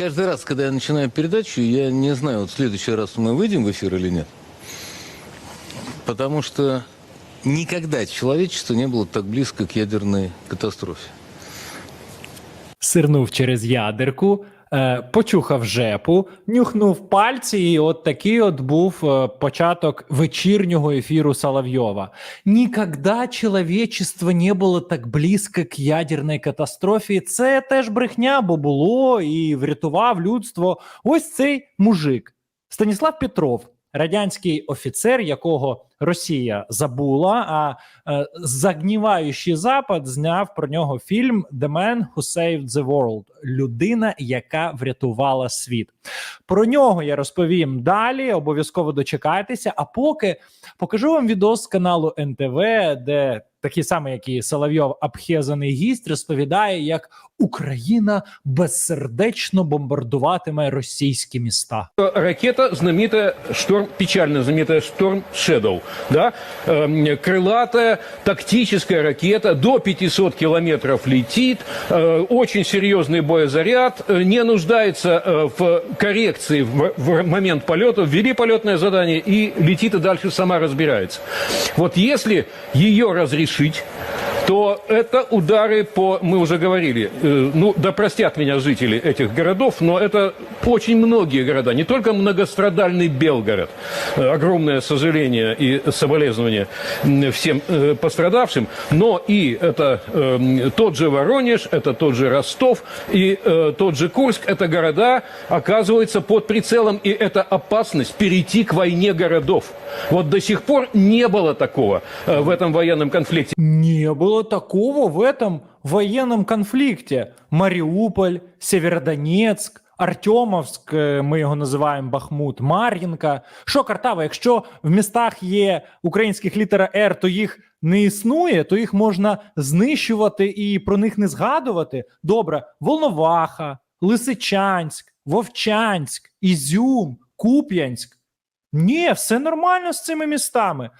каждый раз, когда я начинаю передачу, я не знаю, вот в следующий раз мы выйдем в эфир или нет. Потому что никогда человечество не было так близко к ядерной катастрофе. сирнув через ядерку, е, почухав жепу, нюхнув пальці, і от такий от був е, початок вечірнього ефіру Соловйова. Ніколи чоловічество не було так близько к ядерній катастрофі. Це теж брехня, бо було і врятував людство. Ось цей мужик Станіслав Петров. Радянський офіцер, якого Росія забула, а е, загніваючий Запад зняв про нього фільм «The Man Who Saved the World» – людина, яка врятувала світ. Про нього я розповім далі. Обов'язково дочекайтеся. А поки покажу вам відос з каналу НТВ, де такий самий, як і Соловйов, обхезаний гість, розповідає, як Україна безсердечно бомбардуватиме російські міста. ракета знаменитая шторм печально знаменитая шторм Shadow, да, Эм, крылатая тактическая ракета до 500 километров летит, э, очень серьезный боезаряд, э, не нуждается э, в коррекции в, в момент полета, ввели полетное задание и летит и дальше сама разбирается. Вот если ее разрешить, то это удары по, мы уже говорили, э, ну, да простят меня жители этих городов, но это очень многие города, не только многострадальный Белгород, э, огромное сожаление и соболезнования м, всем э, пострадавшим, но и это э, тот же Воронеж, это тот же Ростов и э, тот же Курск, это города, оказывается, под прицелом, и это опасность перейти к войне городов. Вот до сих пор не было такого э, в этом военном конфликте. Не было такого в этом военном конфликте. Мариуполь, Северодонецк, Артемовськ, е, ми його називаємо Бахмут, Мар'їнка. Що Картава, якщо в містах є українських літера Р, то їх не існує, то їх можна знищувати і про них не згадувати. Добре, Волноваха, Лисичанськ, Вовчанськ, Ізюм, Куп'янськ. Ні, все нормально з цими містами.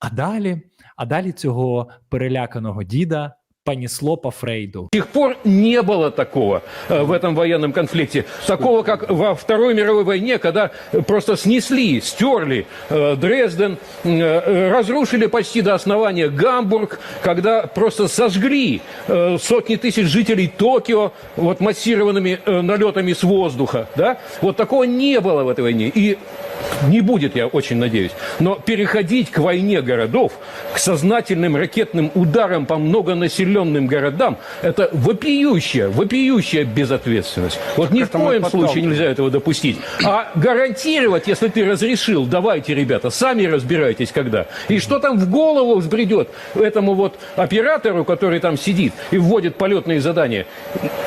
А далі, а далі цього переляканого діда понісло по Фрейду. До сих пор не было такого э, в этом военном конфликте. Такого, как во Второй мировой войне, когда э, просто снесли, стерли э, Дрезден, э, э, разрушили почти до основания Гамбург, когда просто сожгли э, сотни тысяч жителей Токио вот массированными э, налетами с воздуха. Да? Вот такого не было в этой войне. И не будет, я очень надеюсь. Но переходить к войне городов, к сознательным ракетным ударам по многонаселенным городам, это вопиющая, вопиющая безответственность. Вот ни в коем случае нельзя этого допустить. А гарантировать, если ты разрешил, давайте, ребята, сами разбирайтесь, когда. И что там в голову взбредет этому вот оператору, который там сидит и вводит полетные задания,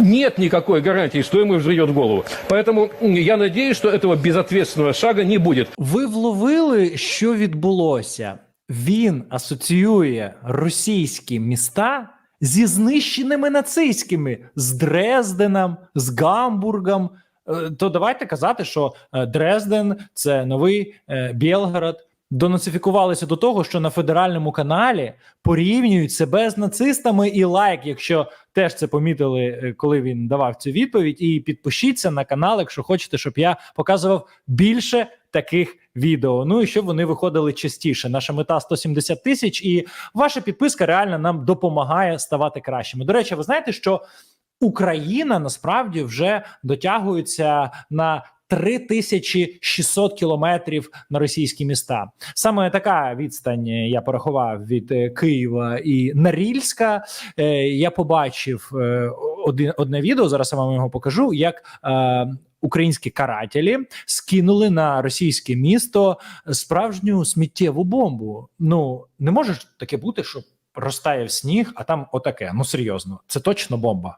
нет никакой гарантии, что ему взбредет в голову. Поэтому я надеюсь, что этого безответственного шага не будет. Ви вловили, що відбулося? Він асоціює російські міста зі знищеними нацистськими з Дрезденом, з Гамбургом. Е, То давайте казати, що е, Дрезден це новий е, Білгород. Донацифікувалися до того, що на федеральному каналі порівнюють себе з нацистами і лайк, якщо теж це помітили, коли він давав цю відповідь. І підпишіться на канал, якщо хочете, щоб я показував більше таких відео. Ну і щоб вони виходили частіше. Наша мета 170 тисяч, і ваша підписка реально нам допомагає ставати кращими. До речі, ви знаєте, що Україна насправді вже дотягується на 3600 кілометрів на російські міста. Саме така відстань я порахував від е, Києва і Норильська. Е, Я побачив е, один одне відео. Зараз я вам його покажу. Як українські карателі скинули на російське місто справжню сміттєву бомбу. Ну не може таке бути, що розтає в сніг, а там отаке. Ну серйозно, це точно бомба.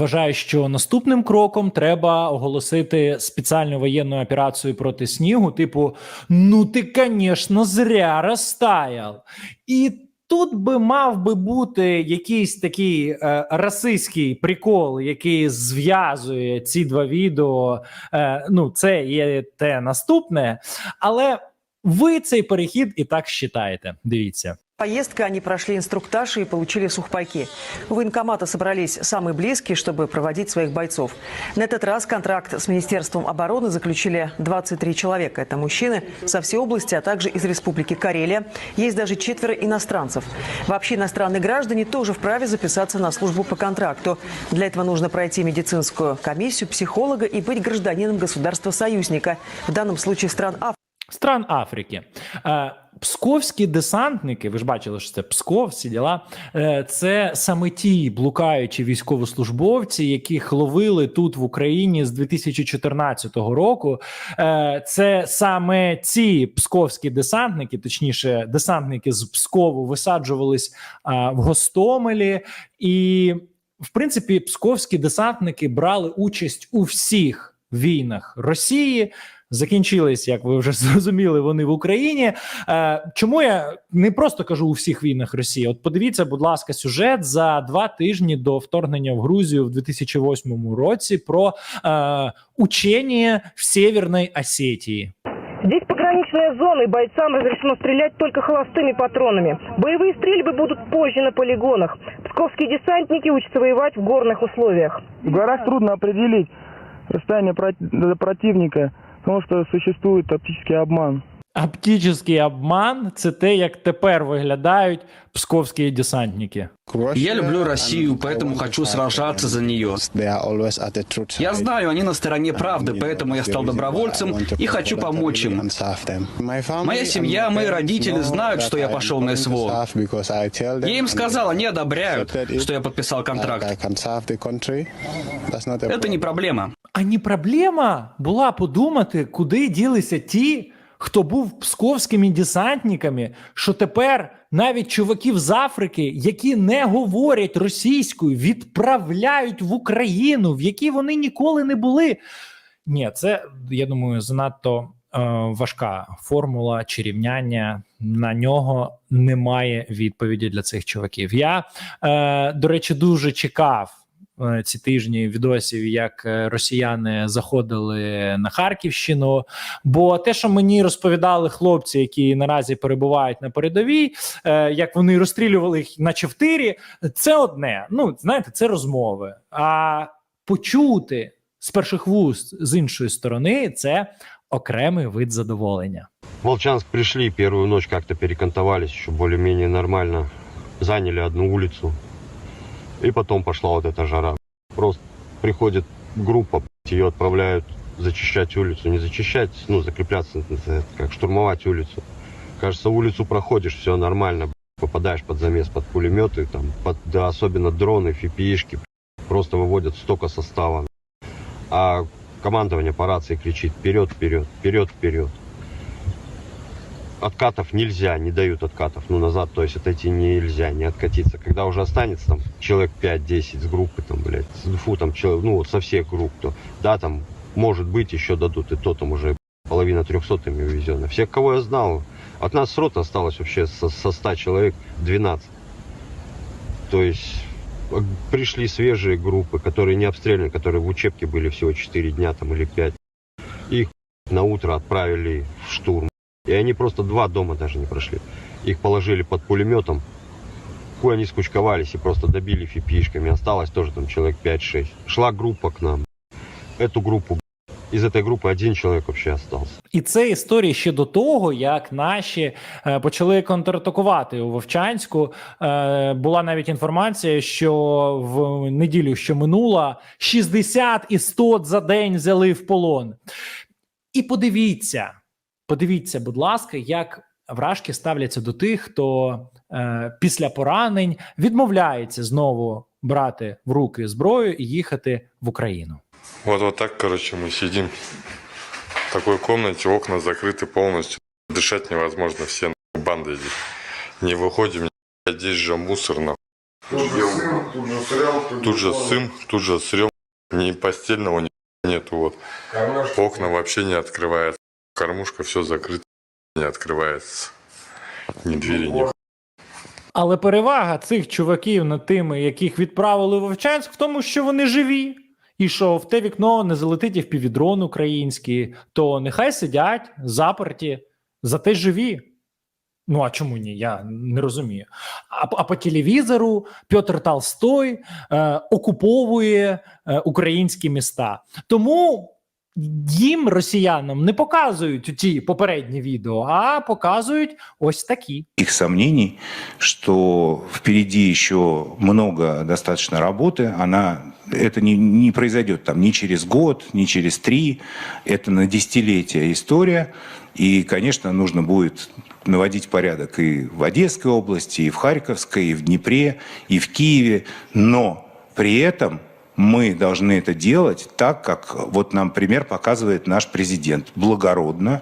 Вважає, що наступним кроком треба оголосити спеціальну воєнну операцію проти снігу. Типу, ну ти, звісно, зря розтаяв. І тут би мав би бути якийсь такий е, расистський прикол, який зв'язує ці два відео. Е, ну, це є те наступне, але ви цей перехід і так считаєте. Дивіться. Поездка они прошли инструктаж и получили сухпайки. У военкомата собрались самые близкие, чтобы проводить своих бойцов. На этот раз контракт с Министерством обороны заключили 23 человека. Это мужчины со всей области, а также из Республики Карелия. Есть даже четверо иностранцев. Вообще иностранные граждане тоже вправе записаться на службу по контракту. Для этого нужно пройти медицинскую комиссию, психолога и быть гражданином государства-союзника. В данном случае стран Африки. Стран Африки. Е, Псковські десантники, ви ж бачили, що це Псков, всі діла. Е, Це саме ті блукаючі військовослужбовці, яких ловили тут в Україні з 2014 року. Е, Це саме ці псковські десантники, точніше, десантники з Пскову висаджувались в Гостомелі, і в принципі, псковські десантники брали участь у всіх війнах Росії Закінчились, як ви вже зрозуміли, вони в Україні. Е, чому я не просто кажу у всіх війнах Росії? От подивіться, будь ласка, сюжет за два тижні до вторгнення в Грузію в 2008 році про е, учення в Северній Осетії. Здесь пограничная зона, и бойцам разрешено стрелять только холостыми патронами. Боевые стрельбы будут позже на полигонах. Псковские десантники учатся воевать в горных условиях. В горах трудно определить расстояние проти- до противника, потому что существует оптический обман. Оптичний обман це те, як тепер виглядають псковські десантники. Я люблю Россию, поэтому хочу сражаться за нее. Я знаю, они на стороне правды, поэтому я стал добровольцем и хочу помочь им. Моя семья, мои родители знают, что я пошел на СВО. Я им сказал, они одобряют, что я подписал контракт. Это не проблема. А не проблема була подумати, куди ділися ті, хто був псковськими десантниками, що тепер навіть чуваків з Африки, які не говорять російською, відправляють в Україну, в якій вони ніколи не були. Ні, це я думаю, занадто е, важка формула чи рівняння. На нього немає відповіді для цих чуваків. Я, е, до речі, дуже чекав ці тижні відосів, як е, росіяни заходили на Харківщину. Бо те, що мені розповідали хлопці, які наразі перебувають на передовій, е, як вони розстрілювали їх, наче в тирі, це одне. Ну знаєте, це розмови. А почути з перших вуст з іншої сторони це окремий вид задоволення. В Волчанск пришли, первую ночь как-то перекантовались, еще более-менее нормально. Заняли одну улицу. И потом пошла вот эта жара. Просто приходит группа, ее отправляют зачищать улицу. Не зачищать, ну, закрепляться, как штурмовать улицу. Кажется, улицу проходишь, все нормально. Попадаешь под замес, под пулеметы, там, под, да, особенно дроны, фипишки. Просто выводят столько состава. А командование по рации кричит вперед, вперед, вперед, вперед. Откатов нельзя, не дают откатов, ну назад, то есть отойти нельзя, не откатиться. Когда уже останется там человек 5-10 с группы, там, блядь, фу, там, человек, ну со всех групп, то, да, там, может быть, еще дадут, и то там уже половина трехсотыми увезена. Всех, кого я знал, от нас с роты осталось вообще со, со 100 человек 12. То есть э, пришли свежие группы, которые не обстреляны, которые в учебке были всего 4 дня там или 5. Их на утро отправили в штурм. И они просто два дома даже не прошли. Их положили под пулеметом. Хуй они скучковались и просто добили фипишками. Осталось тоже там человек 5-6. Шла группа к нам. Эту группу, из этой группы один человек вообще остался. І це історія ще до того, як наші е, почали контратакувати у Вовчанську. Е, була навіть інформація, що в неділю, що минула, 60 і 100 за день взяли в полон. І подивіться, подивіться, будь ласка, як вражки ставляться до тих, хто е, після поранень відмовляється знову брати в руки зброю і їхати в Україну. Вот, вот так, короче, мы сидим в такой комнате, окна закрыты полностью. Дышать невозможно, все нахуй, банды здесь. Не выходим, блядь, здесь же мусор, нахуй. Тут же сын, тут же срем. Ни постельного, ни нету. Вот. Окна вообще не открываются. Кормушка все закрыто, не открывается. Ни двери, ни Але перевага цих чуваків над тими, яких відправили в Вовчанськ, в тому, що вони живі. І що в те вікно не залетить і впівдрон український, то нехай сидять заперті, зате живі. Ну а чому ні? Я не розумію. А, а по телевізору Петр Толстой е, окуповує е, українські міста. Тому їм, росіянам, не показують ті попередні відео, а показують ось такі. их сомнений, что впереди еще много достаточно работы, она это не, не произойдет там ни через год, ни через три, это на десятилетия история, и, конечно, нужно будет наводить порядок и в Одесской области, и в Харьковской, и в Днепре, и в Киеве, но при этом мы должны это делать так, как вот нам пример показывает наш президент, благородно,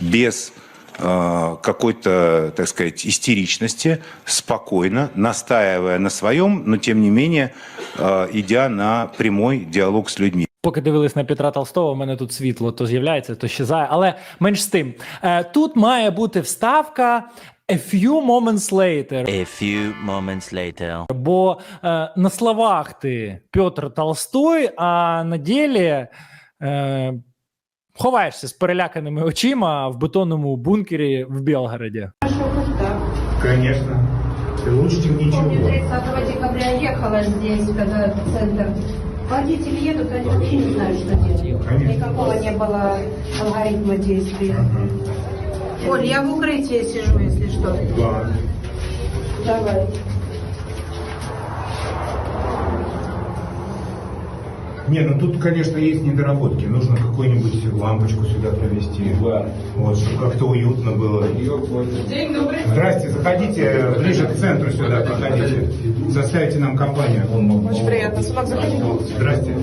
без э, какой-то, так сказать, истеричности, спокойно, настаивая на своем, но тем не менее э, идя на прямой диалог с людьми. Поки дивились на Петра Толстого, у мене тут світло то з'являється, то щезає. Але менш з тим, е, тут має бути вставка a few moments later. A few moments later. Бо е, на словах ти Петр Толстой, а на ділі е, ховаєшся з переляканими очима в бетонному бункері в Білгороді. Конечно. Лучше, чем ничего. 30 декабря ехала здесь, когда центр. Водители едут, они вообще не знают, что делать. Никакого не было алгоритма действий. Оль, я в укрытии сижу, если что. Давай. Не, ну тут, конечно, есть недоработки. Нужно какую-нибудь лампочку сюда провести. Вот, чтобы как-то уютно было. День добрый. Здрасте, заходите ближе к центру сюда, проходите. Составите нам компанию. Очень приятно. Сынок, заходи. Здрасте.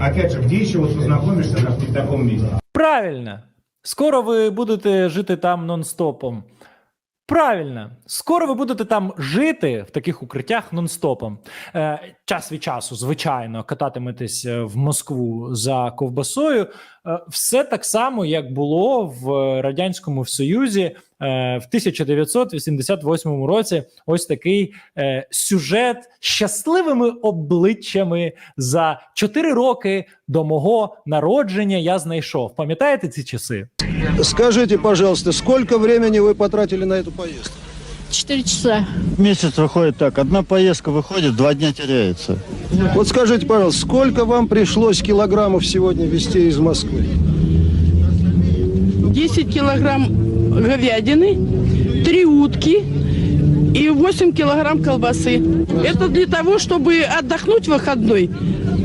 Опять же, где еще вот познакомишься, как не в таком месте? Правильно. Скоро ви будете жити там нон-стопом. Правильно, скоро ви будете там жити в таких укриттях нон-стопом. Е, час від часу, звичайно, кататиметесь е, в Москву за ковбасою. Е, все так само, як було в Радянському Союзі е, в 1988 році. Ось такий е, сюжет щасливими обличчями за 4 роки до мого народження. Я знайшов. Пам'ятаєте ці часи? Скажите, пожалуйста, сколько времени вы потратили на эту поездку? Четыре часа. Месяц выходит так. Одна поездка выходит, два дня теряется. Вот скажите, пожалуйста, сколько вам пришлось килограммов сегодня везти из Москвы? 10 килограмм говядины, 3 утки и 8 килограмм колбасы. Это для того, чтобы отдохнуть в выходной.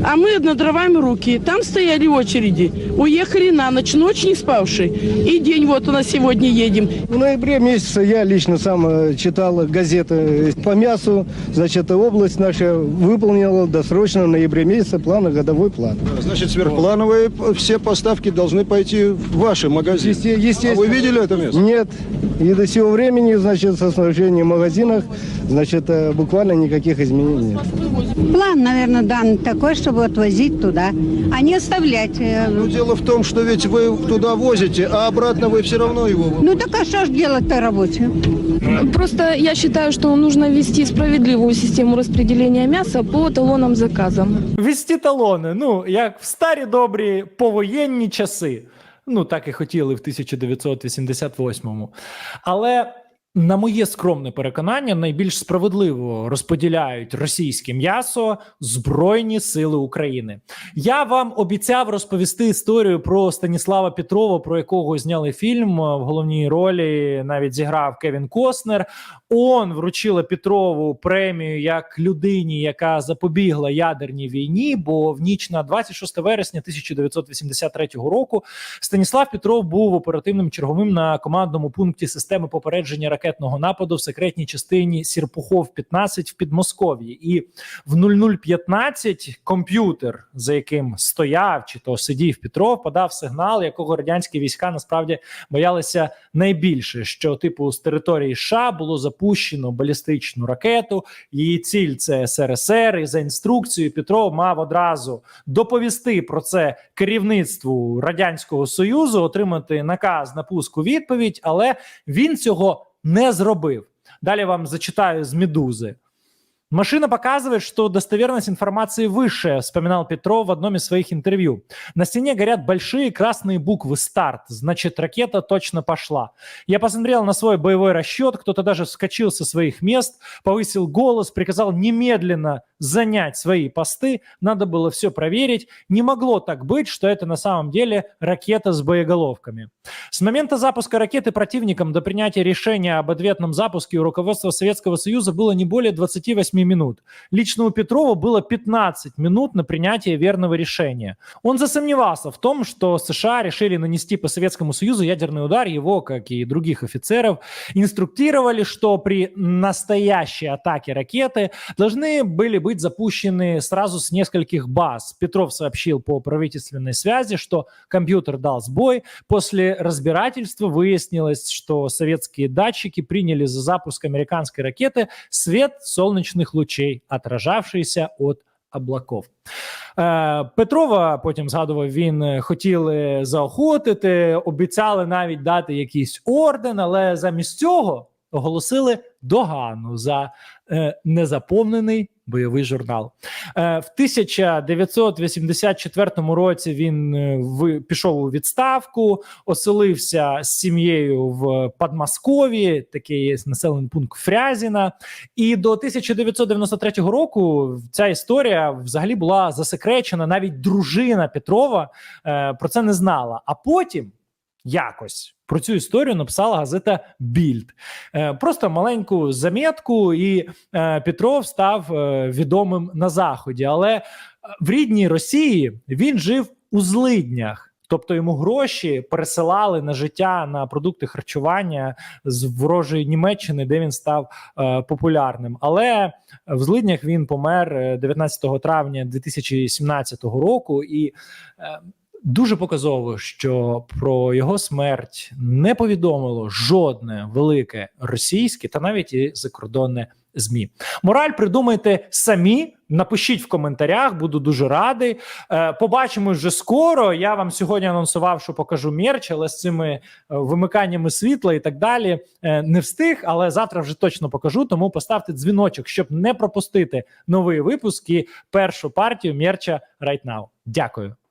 А мы надрываем руки. Там стояли очереди. Уехали на ночь, ночь не спавшие. И день вот у нас сегодня едем. В ноябре месяце я лично сам э, читал газеты по мясу. Значит, область наша выполнила досрочно в ноябре месяце план, годовой план. Значит, сверхплановые все поставки должны пойти в ваши магазины. естественно. А вы видели это место? Нет. И до сего времени, значит, со снабжением в магазинах, значит, э, буквально никаких изменений нет. План, наверное, дан такой, чтобы отвозить туда, а не оставлять. Ну, дело в том, что ведь вы туда возите, а обратно вы все равно его... Ну так а что ж делать-то рабочим? Просто я считаю, что нужно ввести справедливую систему распределения мяса по талонам заказам. Вісті талони, ну як в старі добрі повоєнні часи. Ну так і хотіли в 1988-му. Але на моє скромне переконання, найбільш справедливо розподіляють російське м'ясо Збройні Сили України. Я вам обіцяв розповісти історію про Станіслава Петрова, про якого зняли фільм в головній ролі. Навіть зіграв Кевін Костнер. ООН вручила Петрову премію як людині, яка запобігла ядерній війні. Бо в ніч на 26 вересня 1983 року Станіслав Петров був оперативним черговим на командному пункті системи попередження ракет ракетного нападу в секретній частині Сірпухов 15 в Підмосков'ї. І в 0015 комп'ютер, за яким стояв чи то сидів Петров, подав сигнал, якого радянські війська насправді боялися найбільше. Що типу з території США було запущено балістичну ракету. Її ціль це СРСР. І за інструкцією Петров мав одразу доповісти про це керівництву радянського союзу, отримати наказ на пуску відповідь, але він цього не зробив. Далі вам зачитаю з медузи. Машина показывает, что достоверность информации выше, вспоминал Петров в одном из своих интервью. На стене горят большие красные буквы «Старт», значит, ракета точно пошла. Я посмотрел на свой боевой расчет, кто-то даже вскочил со своих мест, повысил голос, приказал немедленно занять свои посты, надо было все проверить. Не могло так быть, что это на самом деле ракета с боеголовками. С момента запуска ракеты противником до принятия решения об ответном запуске у руководства Советского Союза было не более 28 минут. Лично у Петрова было 15 минут на принятие верного решения. Он засомневался в том, что США решили нанести по Советскому Союзу ядерный удар. Его, как и других офицеров, инструктировали, что при настоящей атаке ракеты должны были быть запущены сразу с нескольких баз. Петров сообщил по правительственной связи, что компьютер дал сбой. После разбирательства выяснилось, что советские датчики приняли за запуск американской ракеты свет солнечных лучей, отражавшийся от облаков. Е, Петрова потім згадував, він е, хотіли заохотити, обіцяли навіть дати якийсь орден, але замість цього оголосили догану за е, незаповнений бойовий журнал. Е, в 1984 році він е, в, пішов у відставку, оселився з сім'єю в Подмосков'ї, такий є населений пункт Фрязіна. І до 1993 року ця історія взагалі була засекречена. Навіть дружина Петрова е, про це не знала. А потім якось про цю історію написала газета Більд. Е, просто маленьку замітку, і е, Петров став е, відомим на заході. Але е, в рідній Росії він жив у злиднях. Тобто йому гроші пересилали на життя на продукти харчування з ворожої Німеччини, де він став е, популярним. Але в злиднях він помер е, 19 травня 2017 року, і е, дуже показово, що про його смерть не повідомило жодне велике російське та навіть і закордонне змі. Мораль придумайте самі. Напишіть в коментарях, буду дуже радий. Е, побачимось вже скоро. Я вам сьогодні анонсував, що покажу мерч, але з цими е, вимиканнями світла і так далі е, не встиг. Але завтра вже точно покажу. Тому поставте дзвіночок, щоб не пропустити новий випуск і першу партію мерча right now. Дякую.